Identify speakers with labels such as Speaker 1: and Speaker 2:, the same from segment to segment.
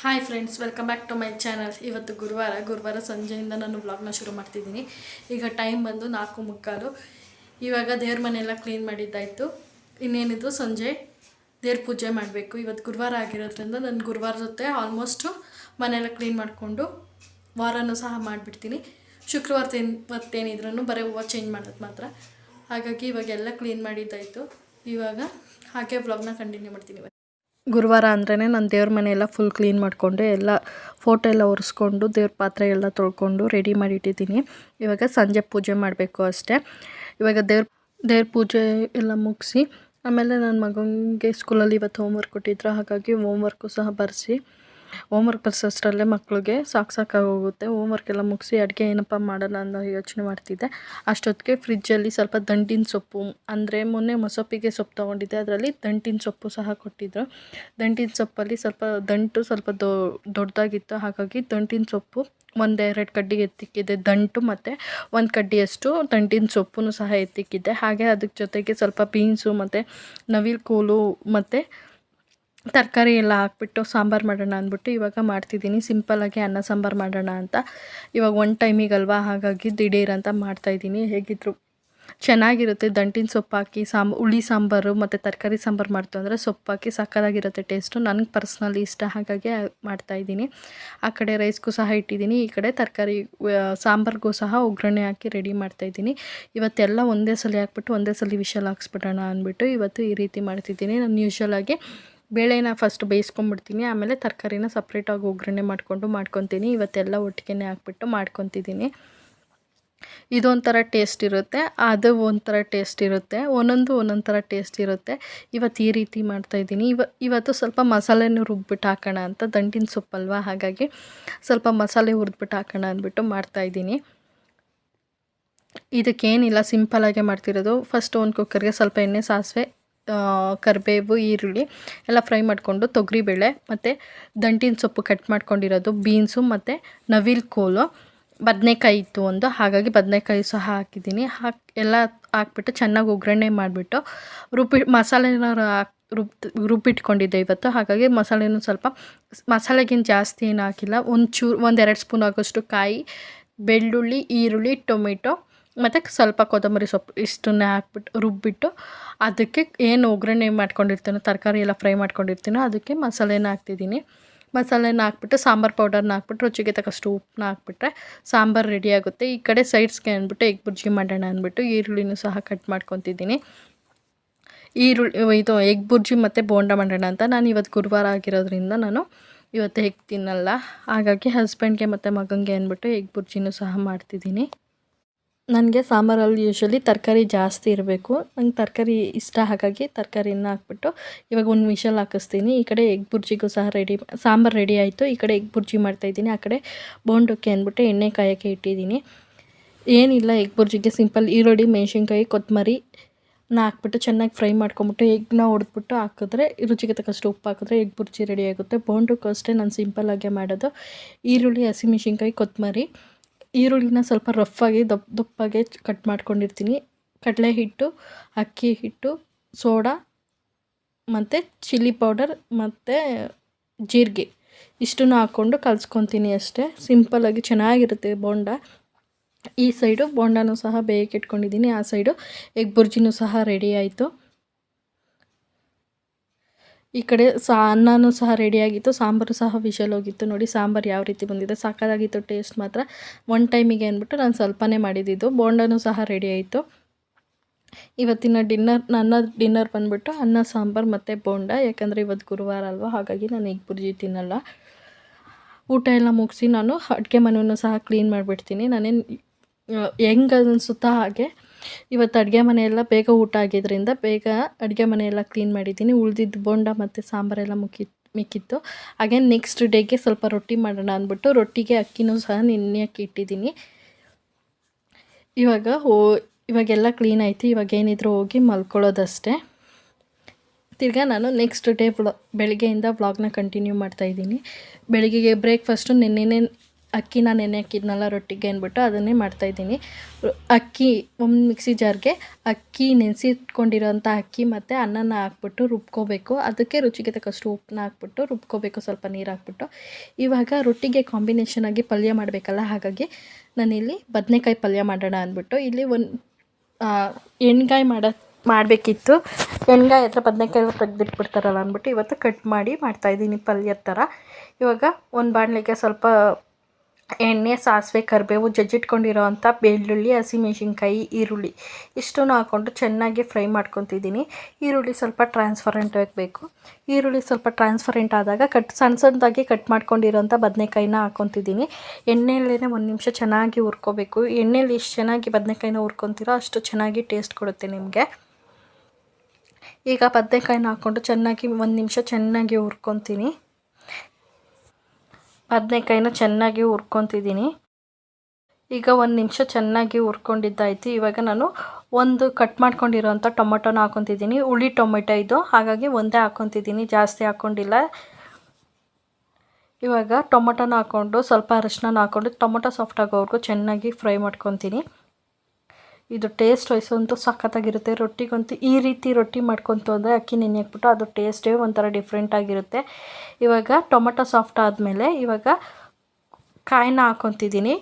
Speaker 1: Hi friends welcome back to my channel ಇವತ್ತು ಗುರುವಾರ ಗುರುವಾರ ಸಂಜೆಯಿಂದ ನಾನು ಬ್ಲಾಗ್ನ ಶುರು ಮಾಡ್ತಿದ್ದೀನಿ. ಈಗ ಟೈಮ್ ಬಂದು ನಾಲ್ಕು ಮುಕ್ಕಾಲು. ಇವಾಗ ದೇವ್ರ ಮನೆಯೆಲ್ಲ ಕ್ಲೀನ್ ಮಾಡಿದ್ದಾಯಿತು. ಇನ್ನೇನಿದು ಸಂಜೆ ದೇವ್ರ ಪೂಜೆ ಮಾಡಬೇಕು. ಇವತ್ತು ಗುರುವಾರ ಆಗಿರೋದ್ರಿಂದ ನಾನು ಗುರುವಾರ ಜೊತೆ ಆಲ್ಮೋಸ್ಟು ಮನೆಯೆಲ್ಲ ಕ್ಲೀನ್ ಮಾಡಿಕೊಂಡು ವಾರನೂ ಸಹ ಮಾಡಿಬಿಡ್ತೀನಿ. ಶುಕ್ರವಾರ ಇವತ್ತೇನಿದ್ರೂ ಬರೀ ಹೂವು ಚೇಂಜ್ ಮಾಡೋದು ಮಾತ್ರ. ಹಾಗಾಗಿ ಇವಾಗೆಲ್ಲ ಕ್ಲೀನ್ ಮಾಡಿದ್ದಾಯಿತು. ಇವಾಗ ಹಾಗೆ ಬ್ಲಾಗ್ನ ಕಂಟಿನ್ಯೂ ಮಾಡ್ತೀನಿ. ಗುರುವಾರ ಅಂದ್ರೇ ನಾನು ದೇವ್ರ ಮನೆಯೆಲ್ಲ ಫುಲ್ ಕ್ಲೀನ್ ಮಾಡಿಕೊಂಡು, ಎಲ್ಲ ಫೋಟೋ ಎಲ್ಲ ಒರೆಸ್ಕೊಂಡು, ದೇವ್ರ ಪಾತ್ರೆ ಎಲ್ಲ ತೊಳ್ಕೊಂಡು ರೆಡಿ ಮಾಡಿಟ್ಟಿದ್ದೀನಿ. ಇವಾಗ ಸಂಜೆ ಪೂಜೆ ಮಾಡಬೇಕು ಅಷ್ಟೇ. ಇವಾಗ ದೇವ್ರ ದೇವ್ರ ಪೂಜೆ ಎಲ್ಲ ಮುಗಿಸಿ, ಆಮೇಲೆ ನನ್ನ ಮಗನಿಗೆ ಸ್ಕೂಲಲ್ಲಿ ಇವತ್ತು ಹೋಮ್ವರ್ಕ್ ಕೊಟ್ಟಿದ್ರು, ಹಾಗಾಗಿ ಹೋಮ್ವರ್ಕು ಸಹ ಬರೆಸಿ. ಹೋಮ್ವರ್ಕ್ ಬರ್ಸೋಷ್ಟರಲ್ಲೇ ಮಕ್ಕಳಿಗೆ ಸಾಕು ಸಾಕಾಗೋಗುತ್ತೆ ಹೋಮ್ವರ್ಕ್ ಎಲ್ಲ ಮುಗಿಸಿ ಅಡುಗೆ ಏನಪ್ಪ ಮಾಡೋಣ ಅನ್ನೋ ಯೋಚನೆ ಮಾಡ್ತಿದ್ದೆ. ಅಷ್ಟೊತ್ತಿಗೆ ಫ್ರಿಜ್ಜಲ್ಲಿ ಸ್ವಲ್ಪ ದಂಟಿನ ಸೊಪ್ಪು, ಅಂದರೆ ಮೊನ್ನೆ ಮೊಸೊಪ್ಪಿಗೆ ಸೊಪ್ಪು ತೊಗೊಂಡಿದ್ದೆ. ಅದರಲ್ಲಿ ದಂಟಿನ ಸೊಪ್ಪು ಸಹ ಕೊಟ್ಟಿದ್ದರು ದಂಟಿನ ಸೊಪ್ಪಲ್ಲಿ ಸ್ವಲ್ಪ ದಂಟು ಸ್ವಲ್ಪ ದೊಡ್ಡದಾಗಿತ್ತು. ಹಾಗಾಗಿ ದಂಟಿನ ಸೊಪ್ಪು ಒಂದೆರಡು ಕಡ್ಡಿ ಎತ್ತಿಕ್ಕಿದ್ದೆ. ದಂಟು ಮತ್ತು ಒಂದು ಕಡ್ಡಿಯಷ್ಟು ದಂಟಿನ ಸೊಪ್ಪು ಸಹ ಎತ್ತಿಕ್ಕಿದ್ದೆ. ಹಾಗೆ ಅದಕ್ಕೆ ಜೊತೆಗೆ ಸ್ವಲ್ಪ ಬೀನ್ಸು ಮತ್ತು ನವಿಲು ಕೋಲು ಮತ್ತು ತರಕಾರಿ ಎಲ್ಲ ಹಾಕ್ಬಿಟ್ಟು ಸಾಂಬಾರು ಮಾಡೋಣ ಅಂದ್ಬಿಟ್ಟು ಇವಾಗ ಮಾಡ್ತಿದ್ದೀನಿ. ಸಿಂಪಲ್ಲಾಗಿ ಅನ್ನ ಸಾಂಬಾರು ಮಾಡೋಣ ಅಂತ. ಇವಾಗ ಒನ್ ಟೈಮಿಗಲ್ವಾ ಹಾಗಾಗಿ ದಿಢೀರ್ ಅಂತ ಮಾಡ್ತಾಯಿದ್ದೀನಿ ಹೇಗಿದ್ರು? ಚೆನ್ನಾಗಿರುತ್ತೆ. ದಂಟಿನ ಸೊಪ್ಪು ಹಾಕಿ ಸಾಂಬ, ಹುಳಿ ಸಾಂಬಾರು ಮತ್ತು ತರಕಾರಿ ಸಾಂಬಾರು ಮಾಡ್ತು ಅಂದರೆ ಸೊಪ್ಪು ಹಾಕಿ ಸಕ್ಕದಾಗಿರುತ್ತೆ ಟೇಸ್ಟು ನನಗೆ ಪರ್ಸ್ನಲಿ ಇಷ್ಟ. ಹಾಗಾಗಿ ಮಾಡ್ತಾಯಿದ್ದೀನಿ ಆ ಕಡೆ ರೈಸ್ಗೂ ಸಹ ಇಟ್ಟಿದ್ದೀನಿ. ಈ ಕಡೆ ತರಕಾರಿ ಸಾಂಬಾರಿಗೂ ಸಹ ಒಗ್ಗರಣೆ ಹಾಕಿ ರೆಡಿ ಮಾಡ್ತಾಯಿದ್ದೀನಿ ಇವತ್ತೆಲ್ಲ ಒಂದೇ ಸಲ ಹಾಕ್ಬಿಟ್ಟು ಒಂದೇ ಸಲ ವಿಷಲ್ ಹಾಕ್ಸ್ಬಿಡೋಣ ಅಂದ್ಬಿಟ್ಟು ಇವತ್ತು ಈ ರೀತಿ ಮಾಡ್ತಿದ್ದೀನಿ. ನಾನು ಯೂಶ್ವಲಾಗಿ ಬೇಳೆನ ಫಸ್ಟ್ ಬೇಯಿಸ್ಕೊಂಬಿಡ್ತೀನಿ, ಆಮೇಲೆ ತರಕಾರಿನ ಸಪ್ರೇಟಾಗಿ ಒಗ್ಗರಣೆ ಮಾಡಿಕೊಂಡು ಮಾಡ್ಕೊತೀನಿ. ಇವತ್ತೆಲ್ಲ ಒಟ್ಟಿಗೆ ಹಾಕ್ಬಿಟ್ಟು ಮಾಡ್ಕೊತಿದ್ದೀನಿ. ಇದೊಂಥರ ಟೇಸ್ಟ್ ಇರುತ್ತೆ, ಅದು ಒಂಥರ ಟೇಸ್ಟ್ ಇರುತ್ತೆ, ಒಂದೊಂದು ಒಂದೊಂದು ಥರ ಟೇಸ್ಟ್ ಇರುತ್ತೆ. ಇವತ್ತು ಈ ರೀತಿ ಮಾಡ್ತಾಯಿದ್ದೀನಿ ಇವ, ಇವತ್ತು ಸ್ವಲ್ಪ ಮಸಾಲೆನೂ ರುಬ್ಬಿಟ್ಟು ಹಾಕೋಣ ಅಂತ ದಂಟಿನ ಸೊಪ್ಪಲ್ವಾ ಹಾಗಾಗಿ ಸ್ವಲ್ಪ ಮಸಾಲೆ ಹುರಿದ್ಬಿಟ್ಟು ಹಾಕೋಣ ಅಂದ್ಬಿಟ್ಟು ಮಾಡ್ತಾಯಿದ್ದೀನಿ ಇದಕ್ಕೇನಿಲ್ಲ ಸಿಂಪಲಾಗೆ ಮಾಡ್ತಿರೋದು. ಫಸ್ಟ್ ಒಂದು ಕುಕ್ಕರ್ಗೆ ಸ್ವಲ್ಪ ಎಣ್ಣೆ ಸಾಸಿವೆ ಕರಿಬೇವು, ಈರುಳ್ಳಿ ಎಲ್ಲ ಫ್ರೈ ಮಾಡಿಕೊಂಡು ತೊಗರಿಬೇಳೆ ಮತ್ತು ದಂಟಿನ ಸೊಪ್ಪು ಕಟ್ ಮಾಡ್ಕೊಂಡಿರೋದು ಬೀನ್ಸು ಮತ್ತು ನವಿಲ್ ಕೋಲು. ಬದನೆಕಾಯಿ ಇತ್ತು ಒಂದು, ಹಾಗಾಗಿ ಬದನೆಕಾಯಿ ಸಹ ಹಾಕಿದ್ದೀನಿ. ಹಾಕಿ, ಎಲ್ಲ ಹಾಕ್ಬಿಟ್ಟು ಚೆನ್ನಾಗಿ ಒಗ್ಗರಣೆ ಮಾಡಿಬಿಟ್ಟು ರುಬ್ಬಿ ಮಸಾಲೆನ ಹಾಕಿ, ರುಬ್, ರುಬ್ಬಿಟ್ಕೊಂಡಿದ್ದೆ ಇವತ್ತು. ಹಾಗಾಗಿ ಮಸಾಲೆನೂ ಸ್ವಲ್ಪ, ಮಸಾಲೆಗಿಂತ ಜಾಸ್ತಿ ಏನು ಹಾಕಿಲ್ಲ. ಒಂದು ಚೂರು ಒಂದೆರಡು ಸ್ಪೂನ್ ಆಗೋಷ್ಟು ಕಾಯಿ, ಬೆಳ್ಳುಳ್ಳಿ, ಈರುಳ್ಳಿ, ಟೊಮೆಟೊ ಮತ್ತು ಸ್ವಲ್ಪ ಕೊತ್ತಂಬರಿ ಸೊಪ್ಪು ಇಷ್ಟನ್ನೇ ಹಾಕ್ಬಿಟ್ಟು ರುಬ್ಬಿಟ್ಟು ಅದಕ್ಕೆ ಏನು ಒಗ್ಗರಣೆ ಮಾಡ್ಕೊಂಡಿರ್ತೀನೋ, ತರಕಾರಿ ಎಲ್ಲ ಫ್ರೈ ಮಾಡ್ಕೊಂಡಿರ್ತೀನೋ ಅದಕ್ಕೆ ಮಸಾಲೆನ ಹಾಕ್ತಿದ್ದೀನಿ. ಮಸಾಲೆನ ಹಾಕ್ಬಿಟ್ಟು ಸಾಂಬಾರು ಪೌಡರ್ನ ಹಾಕ್ಬಿಟ್ಟು ರುಚಿಗೆ ತಕ್ಕಷ್ಟು ಉಪ್ಪನ್ನ ಹಾಕ್ಬಿಟ್ರೆ ಸಾಂಬಾರು ರೆಡಿ ಆಗುತ್ತೆ. ಈ ಕಡೆ ಸೈಡ್ಸ್ಗೆ ಅಂದ್ಬಿಟ್ಟು ಎಗ್ ಬುರ್ಜಿ ಮಾಡೋಣ ಅಂದ್ಬಿಟ್ಟು ಈರುಳ್ಳಿನೂ ಸಹ ಕಟ್ ಮಾಡ್ಕೊತಿದ್ದೀನಿ. ಈರುಳ್ಳಿ, ಇದು ಎಗ್ ಬುರ್ಜಿ ಮತ್ತು ಬೋಂಡ ಮಾಡೋಣ ಅಂತ ನಾನು ಇವತ್ತು ಗುರುವಾರ ಆಗಿರೋದ್ರಿಂದ ನಾನು ಇವತ್ತು ಹೆಗ್ ತಿನ್ನಲ್ಲ. ಹಾಗಾಗಿ ಹಸ್ಬೆಂಡ್ಗೆ ಮತ್ತು ಮಗನಿಗೆ ಅಂದ್ಬಿಟ್ಟು ಎಗ್ ಬುರ್ಜಿನೂ ಸಹ ಮಾಡ್ತಿದ್ದೀನಿ. ನನಗೆ ಸಾಂಬಾರಲ್ಲಿ ಯೂಶ್ವಲಿ ತರಕಾರಿ ಜಾಸ್ತಿ ಇರಬೇಕು. ನಂಗೆ ತರಕಾರಿ ಇಷ್ಟ ಹಾಗಾಗಿ ತರಕಾರಿನ ಹಾಕ್ಬಿಟ್ಟು ಇವಾಗ ಒಂದು ಮಿಷಲ್ ಹಾಕಿಸ್ತೀನಿ. ಈ ಕಡೆ ಎಗ್ ಬುರ್ಜಿಗೂ ಸಹ ರೆಡಿ ಸಾಂಬಾರು ರೆಡಿ ಆಯಿತು. ಈ ಕಡೆ ಎಗ್ ಬುರ್ಜಿ ಮಾಡ್ತಾಯಿದ್ದೀನಿ ಆ ಕಡೆ ಬೋಂಡಕ್ಕೆ ಅಂದ್ಬಿಟ್ಟು ಎಣ್ಣೆ ಕಾಯೋಕ್ಕೆ ಇಟ್ಟಿದ್ದೀನಿ. ಏನಿಲ್ಲ ಎಗ್ ಬುರ್ಜಿಗೆ ಸಿಂಪಲ್ ಈರುಳ್ಳಿ, ಮೆಣಸಿನ್ಕಾಯಿ, ಕೊತ್ತಂಬರಿ ನಾ ಹಾಕ್ಬಿಟ್ಟು ಚೆನ್ನಾಗಿ ಫ್ರೈ ಮಾಡ್ಕೊಂಬಿಟ್ಟು ಎಗ್ನ ಹೊಡೆದ್ಬಿಟ್ಟು ಹಾಕಿದ್ರೆ, ರುಚಿಗೆ ತಕ್ಕಷ್ಟು ಉಪ್ಪು ಹಾಕಿದ್ರೆ ಎಗ್ ಬುರ್ಜಿ ರೆಡಿ ಆಗುತ್ತೆ. ಬೋಂಡಕ್ಕೂ ಅಷ್ಟೇ ನಾನು ಸಿಂಪಲ್ಲಾಗೆ ಮಾಡೋದು. ಈರುಳ್ಳಿ ಹಸಿಮೆಣ್ಸಿನ್ಕಾಯಿ ಕೊತ್ತಂಬರಿ. ಈರುಳ್ಳಿನ ಸ್ವಲ್ಪ ರಫಾಗಿ ದಪ್ಪ, ದಪ್ಪಾಗೆ ಕಟ್ ಮಾಡ್ಕೊಂಡಿರ್ತೀನಿ. ಕಡಲೆ ಹಿಟ್ಟು, ಅಕ್ಕಿ ಹಿಟ್ಟು, ಸೋಡಾ ಮತ್ತು ಚಿಲ್ಲಿ ಪೌಡರ್ ಮತ್ತು ಜೀರಿಗೆ. ಇಷ್ಟನ್ನು ಹಾಕ್ಕೊಂಡು ಕಲಿಸ್ಕೊತೀನಿ ಅಷ್ಟೇ. ಸಿಂಪಲ್ಲಾಗಿ ಚೆನ್ನಾಗಿರುತ್ತೆ ಬೋಂಡ. ಈ ಸೈಡು ಬೋಂಡನೂ ಸಹ ಬೇಯಕ್ಕೆ ಇಟ್ಕೊಂಡಿದ್ದೀನಿ. ಆ ಸೈಡು ಎಗ್ ಬುರ್ಜಿನೂ ಸಹ ರೆಡಿ ಆಯಿತು. ಈ ಕಡೆ ಸಾ ಅನ್ನನೂ ಸಹ ರೆಡಿಯಾಗಿತ್ತು ಸಾಂಬಾರು ಸಹ ವಿಷಲ್ ಹೋಗಿತ್ತು ನೋಡಿ ಸಾಂಬಾರು ಯಾವ ರೀತಿ ಬಂದಿದೆ. ಸಾಕಾಗಿತ್ತು ಟೇಸ್ಟ್ ಮಾತ್ರ. ಒನ್ ಟೈಮಿಗೆ ಅಂದ್ಬಿಟ್ಟು ನಾನು ಸ್ವಲ್ಪನೇ ಮಾಡಿದ್ದು ಬೋಂಡನೂ ಸಹ ರೆಡಿ ಆಯಿತು. ಇವತ್ತಿನ ಡಿನ್ನರ್ ನನ್ನ ಡಿನ್ನರ್ ಬಂದುಬಿಟ್ಟು ಅನ್ನ, ಸಾಂಬಾರು ಮತ್ತು ಬೋಂಡ. ಯಾಕಂದರೆ ಇವತ್ತು ಗುರುವಾರ ಅಲ್ವಾ, ಹಾಗಾಗಿ ನಾನು ಈಗ ಬುರ್ಜಿ ತಿನ್ನಲ್ಲ. ಊಟ ಎಲ್ಲ ಮುಗಿಸಿ ನಾನು ಅಡುಗೆ ಮನೆಯನ್ನು ಸಹ ಕ್ಲೀನ್ ಮಾಡಿಬಿಡ್ತೀನಿ. ನಾನೇನು ಹೆಂಗೆ ಅನಿಸುತ್ತಾ ಹಾಗೆ ಇವತ್ತು ಅಡುಗೆ ಮನೆಯೆಲ್ಲ ಬೇಗ ಊಟ ಆಗಿದ್ದರಿಂದ ಬೇಗ ಅಡುಗೆ ಮನೆಯೆಲ್ಲ ಕ್ಲೀನ್ ಮಾಡಿದ್ದೀನಿ. ಉಳಿದಿದ್ದು ಬೋಂಡ ಮತ್ತು ಸಾಂಬಾರೆಲ್ಲ ಮುಕ್ಕಿ ಮಿಕ್ಕಿತ್ತು. ಹಾಗೆ ನೆಕ್ಸ್ಟ್ ಡೇಗೆ ಸ್ವಲ್ಪ ರೊಟ್ಟಿ ಮಾಡೋಣ ಅಂದ್ಬಿಟ್ಟು ರೊಟ್ಟಿಗೆ ಅಕ್ಕಿನೂ ಸಹ ನಿನ್ನೆಯಕ್ಕೆ ಇಟ್ಟಿದ್ದೀನಿ. ಇವಾಗ ಓ ಇವಾಗೆಲ್ಲ ಕ್ಲೀನ್ ಆಯಿತು. ಇವಾಗ ಏನಿದ್ರು ಹೋಗಿ ಮಲ್ಕೊಳ್ಳೋದಷ್ಟೇ. ತಿರ್ಗಾ ನಾನು ನೆಕ್ಸ್ಟ್ ಡೇ ಬ್ಲಾ ಬೆಳಗ್ಗೆಯಿಂದ ವ್ಲಾಗ್ನ ಕಂಟಿನ್ಯೂ ಮಾಡ್ತಾಯಿದ್ದೀನಿ ಬೆಳಗ್ಗೆಗೆ ಬ್ರೇಕ್ಫಾಸ್ಟು ನಿನ್ನೆನೇ ಅಕ್ಕಿನ ನೆನೆ ಹಾಕಿದ್ನಲ್ಲ ರೊಟ್ಟಿಗೆ ಅಂದ್ಬಿಟ್ಟು ಅದನ್ನೇ ಮಾಡ್ತಾಯಿದ್ದೀನಿ ಅಕ್ಕಿ ಒಂದು ಮಿಕ್ಸಿ ಜಾರ್ಗೆ ಅಕ್ಕಿ ನೆನೆಸಿಟ್ಕೊಂಡಿರೋಂಥ ಅಕ್ಕಿ ಮತ್ತು ಅನ್ನನ ಹಾಕ್ಬಿಟ್ಟು ರುಬ್ಕೋಬೇಕು. ಅದಕ್ಕೆ ರುಚಿಗೆ ತಕ್ಕಷ್ಟು ಉಪ್ಪನ್ನ ಹಾಕ್ಬಿಟ್ಟು ರುಬ್ಕೋಬೇಕು, ಸ್ವಲ್ಪ ನೀರು ಹಾಕ್ಬಿಟ್ಟು. ಇವಾಗ ರೊಟ್ಟಿಗೆ ಕಾಂಬಿನೇಷನ್ ಆಗಿ ಪಲ್ಯ ಮಾಡಬೇಕಲ್ಲ, ಹಾಗಾಗಿ ನಾನಿಲ್ಲಿ ಬದನೆಕಾಯಿ ಪಲ್ಯ ಮಾಡೋಣ ಅಂದ್ಬಿಟ್ಟು ಇಲ್ಲಿ ಒಂದು ಎಣ್ಗಾಯಿ ಮಾಡೋ, ಮಾಡಬೇಕಿತ್ತು. ಎಣ್ಗಾಯಿ ಹತ್ರ ಬದನೆಕಾಯಿ ತೆಗೆದಿಟ್ಬಿಡ್ತಾರಲ್ಲ ಅಂದ್ಬಿಟ್ಟು ಇವತ್ತು ಕಟ್ ಮಾಡಿ ಮಾಡ್ತಾಯಿದ್ದೀನಿ ಪಲ್ಯದ ಥರ. ಇವಾಗ ಒಂದು ಬಾಣಲೆಗೆ ಸ್ವಲ್ಪ ಎಣ್ಣೆ, ಸಾಸಿವೆ, ಕರಿಬೇವು ಜಜ್ಜಿಟ್ಕೊಂಡಿರೋವಂಥ ಬೆಳ್ಳುಳ್ಳಿ, ಹಸಿಮೆಣ್ಸಿನ್ಕಾಯಿ, ಈರುಳ್ಳಿ ಇಷ್ಟನ್ನು ಹಾಕ್ಕೊಂಡು ಚೆನ್ನಾಗಿ ಫ್ರೈ ಮಾಡ್ಕೊತಿದ್ದೀನಿ. ಈರುಳ್ಳಿ ಸ್ವಲ್ಪ ಟ್ರಾನ್ಸ್ಫರೆಂಟ್ ಆಗಬೇಕು ಈರುಳ್ಳಿ ಸ್ವಲ್ಪ ಟ್ರಾನ್ಸ್ಫರೆಂಟ್ ಆದಾಗ ಕಟ್ ಸಣ್ಣ ಸಣ್ಣದಾಗಿ ಕಟ್ ಮಾಡ್ಕೊಂಡಿರೋಂಥ ಬದನೆಕಾಯಿನ ಹಾಕ್ಕೊತಿದ್ದೀನಿ ಎಣ್ಣೆಯಲ್ಲೇ ಒಂದು ನಿಮಿಷ ಚೆನ್ನಾಗಿ ಹುರ್ಕೋಬೇಕು. ಎಣ್ಣೆಯಲ್ಲಿ ಎಷ್ಟು ಚೆನ್ನಾಗಿ ಬದನೆಕಾಯಿನ ಹುರ್ಕೊತೀರೋ ಅಷ್ಟು ಚೆನ್ನಾಗಿ ಟೇಸ್ಟ್ ಕೊಡುತ್ತೆ ನಿಮಗೆ. ಈಗ ಬದನೆಕಾಯಿನ ಹಾಕ್ಕೊಂಡು ಚೆನ್ನಾಗಿ ಒಂದು ನಿಮಿಷ ಚೆನ್ನಾಗಿ ಹುರ್ಕೊತೀನಿ. ಬದನೆಕಾಯಿನ ಚೆನ್ನಾಗಿ ಹುರ್ಕೊತಿದ್ದೀನಿ. ಈಗ ಒಂದು ನಿಮಿಷ ಚೆನ್ನಾಗಿ ಹುರ್ಕೊಂಡಿದ್ದಾಯಿತು. ಇವಾಗ ನಾನು ಒಂದು ಕಟ್ ಮಾಡ್ಕೊಂಡಿರೋಂಥ ಟೊಮೊಟೊನ ಹಾಕೊತಿದ್ದೀನಿ. ಹುಳಿ ಟೊಮೆಟೊ ಇದು. ಹಾಗಾಗಿ ಒಂದೇ ಹಾಕೊತಿದ್ದೀನಿ. ಜಾಸ್ತಿ ಹಾಕ್ಕೊಂಡಿಲ್ಲ ಇವಾಗ ಟೊಮೊಟೊನ ಹಾಕ್ಕೊಂಡು ಸ್ವಲ್ಪ ಅರಿಶಿನ ಹಾಕ್ಕೊಂಡು ಟೊಮೊಟೊ ಸಾಫ್ಟ್ ಆಗೋವರೆಗೂ ಚೆನ್ನಾಗಿ ಫ್ರೈ ಮಾಡ್ಕೊತೀನಿ. ಇದು ಟೇಸ್ಟ್ ವೈಸ್ ಅಂತೂ ಸಖತ್ತಾಗಿರುತ್ತೆ. ರೊಟ್ಟಿಗಂತೂ ಈ ರೀತಿ ರೊಟ್ಟಿ ಮಾಡ್ಕೊತು ಅಂದರೆ ಅಕ್ಕಿ ನೆನೆ ಹಾಕ್ಬಿಟ್ಟು ಅದು ಟೇಸ್ಟೇ ಒಂಥರ ಡಿಫ್ರೆಂಟಾಗಿರುತ್ತೆ ಇವಾಗ ಟೊಮೆಟೊ ಸಾಫ್ಟ್ ಆದಮೇಲೆ ಇವಾಗ ಕಾಯಿನ ಹಾಕ್ಕೊತಿದ್ದೀನಿ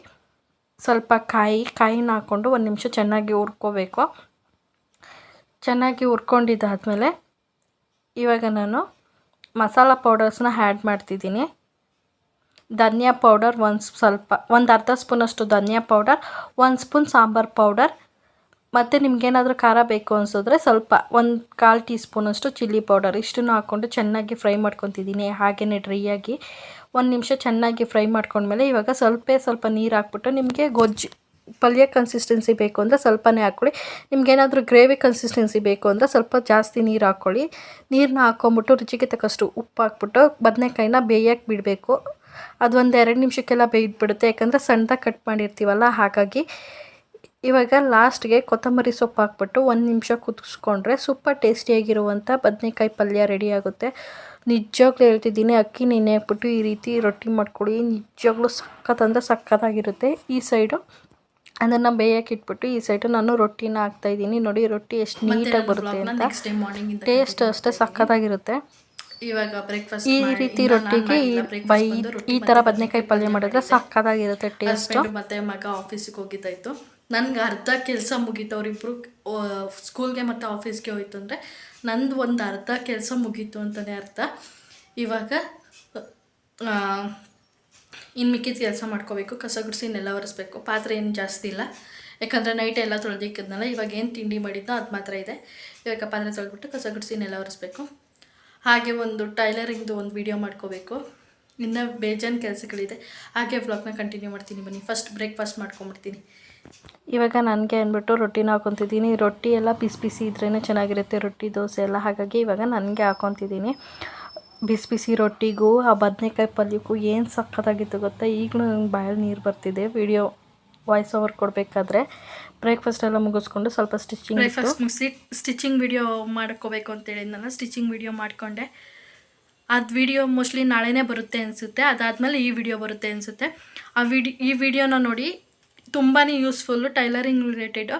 Speaker 1: ಸ್ವಲ್ಪ ಕಾಯಿ, ಕಾಯಿನ ಹಾಕ್ಕೊಂಡು ಒಂದು ನಿಮಿಷ ಚೆನ್ನಾಗಿ ಹುರ್ಕೋಬೇಕು. ಚೆನ್ನಾಗಿ ಹುರ್ಕೊಂಡಿದ್ದಾದಮೇಲೆ ಇವಾಗ ನಾನು ಮಸಾಲ ಪೌಡರ್ಸ್ನ ಆ್ಯಡ್ ಮಾಡ್ತಿದ್ದೀನಿ. ಧನಿಯಾ ಪೌಡರ್ ಒಂದು ಸ್ವಲ್ಪ, ಒಂದು ಅರ್ಧ ಸ್ಪೂನಷ್ಟು ಧನಿಯಾ ಪೌಡರ್ ಒಂದು ಸ್ಪೂನ್ ಸಾಂಬಾರು ಪೌಡರ್ ಮತ್ತು ನಿಮಗೇನಾದರೂ ಖಾರ ಬೇಕು ಅನಿಸಿದ್ರೆ ಸ್ವಲ್ಪ ಒಂದು ಕಾಲು ಟೀ ಸ್ಪೂನಷ್ಟು ಚಿಲ್ಲಿ ಪೌಡರ್ ಇಷ್ಟನ್ನು ಹಾಕ್ಕೊಂಡು ಚೆನ್ನಾಗಿ ಫ್ರೈ ಮಾಡ್ಕೊತಿದ್ದೀನಿ. ಹಾಗೆಯೇ ಡ್ರೈಯಾಗಿ ಒಂದು ನಿಮಿಷ ಚೆನ್ನಾಗಿ ಫ್ರೈ ಮಾಡ್ಕೊಂಡ್ಮೇಲೆ ಇವಾಗ ಸ್ವಲ್ಪ ಸ್ವಲ್ಪ ನೀರು ಹಾಕ್ಬಿಟ್ಟು ನಿಮಗೆ ಗೊಜ್ಜು, ಪಲ್ಯ ಕನ್ಸಿಸ್ಟೆನ್ಸಿ ಬೇಕು ಅಂದರೆ ಸ್ವಲ್ಪನೇ ಹಾಕ್ಕೊಳ್ಳಿ. ನಿಮ್ಗೇನಾದರೂ ಗ್ರೇವಿ ಕನ್ಸಿಸ್ಟೆನ್ಸಿ ಬೇಕು ಅಂದರೆ ಸ್ವಲ್ಪ ಜಾಸ್ತಿ ನೀರು ಹಾಕ್ಕೊಳ್ಳಿ. ನೀರನ್ನ ಹಾಕ್ಕೊಂಬಿಟ್ಟು ರುಚಿಗೆ ತಕ್ಕಷ್ಟು ಉಪ್ಪು ಹಾಕ್ಬಿಟ್ಟು ಬದನೆಕಾಯಿನ ಬೇಯಕ್ಕೆ ಬಿಡಬೇಕು. ಅದು ಒಂದು ಎರಡು ನಿಮಿಷಕ್ಕೆಲ್ಲ ಬೇಯ್ದುಬಿಡುತ್ತೆ. ಯಾಕಂದರೆ ಸಣ್ಣದಾಗ ಕಟ್ ಮಾಡಿರ್ತೀವಲ್ಲ, ಹಾಗಾಗಿ ಇವಾಗ ಲಾಸ್ಟ್ಗೆ ಕೊತ್ತಂಬರಿ ಸೊಪ್ಪು ಹಾಕ್ಬಿಟ್ಟು ಒಂದು ನಿಮಿಷ ಕುದಿಸ್ಕೊಂಡ್ರೆ ಸೂಪರ್ ಟೇಸ್ಟಿಯಾಗಿರುವಂಥ ಬದನೆಕಾಯಿ ಪಲ್ಯ ರೆಡಿ ಆಗುತ್ತೆ. ನಿಜವಾಗ್ಲೂ ಹೇಳ್ತಿದ್ದೀನಿ ಅಕ್ಕಿ ನೆನೆ ಹಾಕ್ಬಿಟ್ಟು ಈ ರೀತಿ ರೊಟ್ಟಿ ಮಾಡ್ಕೊಳ್ಳಿ. ನಿಜವಾಗ್ಲೂ ಸಖತ್ ಅಂದರೆ ಸಖತ್ತಾಗಿರುತ್ತೆ ಈ ಸೈಡು. ಅದನ್ನು ಬೇಯಕ್ಕೆ ಇಟ್ಬಿಟ್ಟು ಈ ಸೈಡು ನಾನು ರೊಟ್ಟಿನ ಹಾಕ್ತಾಯಿದ್ದೀನಿ ನೋಡಿ ರೊಟ್ಟಿ ಎಷ್ಟು ನೀಟಾಗಿ ಬರುತ್ತೆ ಅಂತ. ಟೇಸ್ಟ್ ಅಷ್ಟೇ ಸಖತ್ತಾಗಿರುತ್ತೆ.
Speaker 2: ಇವಾಗ ಬ್ರೇಕ್ಫಾಸ್ಟ್
Speaker 1: ಈ ರೀತಿ ರೊಟ್ಟಿಗೆ ಈ ಥರ ಬದನೆಕಾಯಿ ಪಲ್ಯ ಮಾಡಿದ್ರೆ ಸಖತ್ತಾಗಿರುತ್ತೆ ಟೇಸ್ಟ್
Speaker 2: ಮತ್ತೆ ಮಗ ಆಫೀಸಿಗೆ ಹೋಗಿದ್ದಾಯ್ತು. ನನ್ಗೆ ಅರ್ಧ ಕೆಲಸ ಮುಗೀತು ಅವರಿಬ್ರು ಸ್ಕೂಲ್ಗೆ ಮತ್ತು ಆಫೀಸ್ಗೆ ಹೋಯ್ತು ಅಂದರೆ ನಂದು ಒಂದು ಅರ್ಧ ಕೆಲಸ ಮುಗೀತು ಅಂತಲೇ ಅರ್ಥ. ಇವಾಗ ಇನ್ನು ಮಿಕ್ಕಿದ ಕೆಲಸ ಮಾಡ್ಕೋಬೇಕು, ಕಸ ಗುಡಿಸಿ ನೆಲ ಒರೆಸ್ಬೇಕು. ಪಾತ್ರೆ ಏನು ಜಾಸ್ತಿ ಇಲ್ಲ. ಯಾಕಂದರೆ ನೈಟ್ ಎಲ್ಲ ತೊಳೆದಿಕ್ಕಿದ್ನಲ್ಲ ಇವಾಗ ಏನು ತಿಂಡಿ ಮಾಡಿದ್ದೋ ಅದು ಮಾತ್ರ ಇದೆ. ಇವಾಗ ಪಾತ್ರೆ ತೊಳೆದ್ಬಿಟ್ಟು ಕಸ ಗುಡಿಸಿ ನೆಲ ಒರೆಸ್ಬೇಕು. ಹಾಗೆ ಒಂದು ಟೈಲರಿಂಗ್ದು ಒಂದು ವಿಡಿಯೋ ಮಾಡ್ಕೋಬೇಕು. ಇನ್ನು ಬೇಜಾನ್ ಕೆಲಸಗಳಿದೆ. ಹಾಗೆ ವ್ಲಾಗ್ನ ಕಂಟಿನ್ಯೂ ಮಾಡ್ತೀನಿ ಬನ್ನಿ. ಫಸ್ಟ್ ಬ್ರೇಕ್ಫಾಸ್ಟ್ ಮಾಡ್ಕೊಂಬಿಡ್ತೀನಿ
Speaker 1: ಇವಾಗ ನನಗೆ ಅಂದ್ಬಿಟ್ಟು ರೊಟ್ಟಿನ ಹಾಕೊತಿದ್ದೀನಿ. ರೊಟ್ಟಿ ಎಲ್ಲ ಬಿಸಿ ಬಿಸಿ ಇದ್ರೇ ಚೆನ್ನಾಗಿರುತ್ತೆ. ರೊಟ್ಟಿ, ದೋಸೆ ಎಲ್ಲ ಹಾಗಾಗಿ ಇವಾಗ ನನಗೆ ಹಾಕೊತಿದ್ದೀನಿ. ಬಿಸಿ ಬಿಸಿ ರೊಟ್ಟಿಗೂ, ಆ ಬದನೆಕಾಯಿ ಪಲ್ಯಕ್ಕೂ ಏನು ಸಕ್ಕತ್ತಾಗಿತ್ತು ಗೊತ್ತಾ? ಈಗಲೂ ನಂಗೆ ಬಾಯಲ್ಲಿ ನೀರು ಬರ್ತಿದೆ. ವಿಡಿಯೋ ವಾಯ್ಸ್ ಓವರ್ ಕೊಡಬೇಕಾದ್ರೆ ಬ್ರೇಕ್ಫಾಸ್ಟ್ ಎಲ್ಲ ಮುಗಿಸ್ಕೊಂಡು ಸ್ವಲ್ಪ ಸ್ಟಿಚಿಂಗ್
Speaker 2: ಬ್ರೇಕ್ಫಾಸ್ಟ್ ಮುಗಿಸಿ ಸ್ಟಿಚಿಂಗ್ ವಿಡಿಯೋ ಮಾಡ್ಕೋಬೇಕು ಅಂತೇಳಿದ್ನಲ್ಲ ಸ್ಟಿಚಿಂಗ್ ವಿಡಿಯೋ ಮಾಡಿಕೊಂಡೆ. ಅದು ವಿಡಿಯೋ ಮೋಸ್ಟ್ಲಿ ನಾಳೆನೇ ಬರುತ್ತೆ ಅನಿಸುತ್ತೆ. ಅದಾದಮೇಲೆ ಈ ವಿಡಿಯೋ ಬರುತ್ತೆ ಅನಿಸುತ್ತೆ. ಆ ವಿಡಿ ಈ ವಿಡಿಯೋನ ನೋಡಿ ತುಂಬಾ ಯೂಸ್ಫುಲ್ಲು ಟೈಲರಿಂಗ್ ರಿಲೇಟೆಡು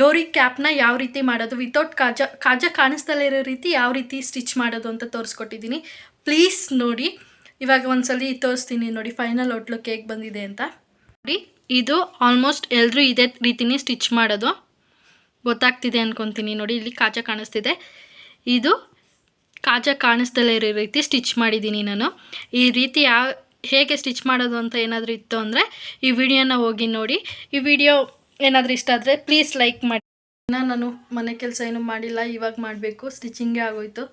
Speaker 2: ಡೋರಿ ಕ್ಯಾಪ್ನ ಯಾವ ರೀತಿ ಮಾಡೋದು ವಿತೌಟ್ ಕಾಜ ಕಾಜ ಕಾಣಿಸ್ದಲೇ ಇರೋ ರೀತಿ ಯಾವ ರೀತಿ ಸ್ಟಿಚ್ ಮಾಡೋದು ಅಂತ ತೋರಿಸ್ಕೊಟ್ಟಿದ್ದೀನಿ. ಪ್ಲೀಸ್ ನೋಡಿ, ಇವಾಗ ಒಂದ್ಸಲಿ ತೋರಿಸ್ತೀನಿ ನೋಡಿ ಫೈನಲ್ ಔಟ್ಲುಕ್ ಕೇಕ್ ಬಂದಿದೆ ಅಂತ. ನೋಡಿ, ಇದು ಆಲ್ಮೋಸ್ಟ್ ಎಲ್ಲರೂ ಇದೇ ರೀತಿನೇ ಸ್ಟಿಚ್ ಮಾಡೋದು. ಗೊತ್ತಾಗ್ತಿದೆ ಅಂದ್ಕೊತೀನಿ ನೋಡಿ, ಇಲ್ಲಿ ಕಾಜ ಕಾಣಿಸ್ತಿದೆ. ಇದು ಕಾಜ ಕಾಣಿಸ್ದಲೇ ಇರೋ ರೀತಿ ಸ್ಟಿಚ್ ಮಾಡಿದ್ದೀನಿ ನಾನು. ಈ ರೀತಿ ಯಾವ ಹೇಗೆ ಸ್ಟಿಚ್ ಮಾಡೋದು ಅಂತ ಏನಾದರೂ ಇತ್ತು ಅಂದರೆ ಈ ವಿಡಿಯೋನ ಹೋಗಿ ನೋಡಿ. ಈ ವಿಡಿಯೋ ಏನಾದರೂ ಇಷ್ಟ ಆದರೆ ಪ್ಲೀಸ್ ಲೈಕ್ ಮಾಡಿ. ಇನ್ನು ನಾನು ಮನೆ ಕೆಲಸ ಏನೂ ಮಾಡಿಲ್ಲ, ಇವಾಗ ಮಾಡಬೇಕು. ಸ್ಟಿಚಿಂಗೇ ಆಗೋಯ್ತು.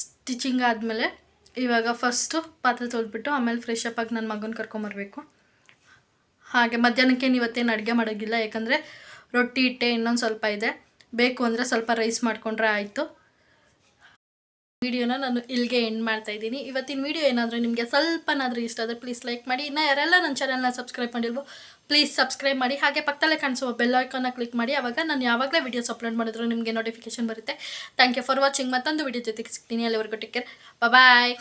Speaker 2: ಸ್ಟಿಚಿಂಗ್ ಆದಮೇಲೆ ಇವಾಗ ಫಸ್ಟು ಪಾತ್ರೆ ತೊಳೆದ್ಬಿಟ್ಟು ಆಮೇಲೆ ಫ್ರೆಶ್ ಅಪ್ ಆಗಿ ನನ್ನ ಮಗನ ಕರ್ಕೊಂಬರ್ಬೇಕು ಹಾಗೆ ಮಧ್ಯಾಹ್ನಕ್ಕೆ ಇವತ್ತೇನು ಅಡುಗೆ ಮಾಡೋಗಿಲ್ಲ ಯಾಕಂದರೆ ರೊಟ್ಟಿ ಇಟ್ಟೆ ಇನ್ನೊಂದು ಸ್ವಲ್ಪ ಇದೆ. ಬೇಕು ಅಂದರೆ ಸ್ವಲ್ಪ ರೈಸ್ ಮಾಡಿಕೊಂಡ್ರೆ ಆಯಿತು. ವಿಡಿಯೋನ ನಾನು ಇಲ್ಲಿಗೆ ಎಂಡ್ ಮಾಡ್ತಾ ಇದ್ದೀನಿ. ಇವತ್ತಿನ ವಿಡಿಯೋ ಏನಾದರೂ ನಿಮಗೆ ಸ್ವಲ್ಪನಾದರೂ ಇಷ್ಟ ಆದರೆ ಪ್ಲೀಸ್ ಲೈಕ್ ಮಾಡಿ. ಇನ್ನು ಯಾರೆಲ್ಲ ನನ್ನ ಚಾನಲ್ನ ಸಬ್ಸ್ಕ್ರೈಬ್ ಮಾಡಿಲ್ವೋ ಪ್ಲೀಸ್ ಸಬ್ಸ್ಕ್ರೈಬ್ ಮಾಡಿ. ಹಾಗೆ ಪಕ್ಕದಲ್ಲೇ ಕಾಣಿಸುವ ಬೆಲ್ ಐಕಾನ್ನ ಕ್ಲಿಕ್ ಮಾಡಿ. ಆವಾಗ ನಾನು ಯಾವಾಗಲೇ ವಿಡಿಯೋಸ್ ಅಪ್ಲೋಡ್ ಮಾಡಿದ್ರು ನಿಮಗೆ ನೋಟಿಫಿಕೇಶನ್ ಬರುತ್ತೆ. ಥ್ಯಾಂಕ್ ಯು ಫಾರ್ ವಾಚಿಂಗ್ ಮತ್ತೊಂದು ವಿಡಿಯೋ ಜೊತೆಗೆ ಸಿಗ್ತೀನಿ. ಅಲ್ಲಿವರೆಗೂ ಟೇಕ್ ಕೇರ್ ಬಾಯ್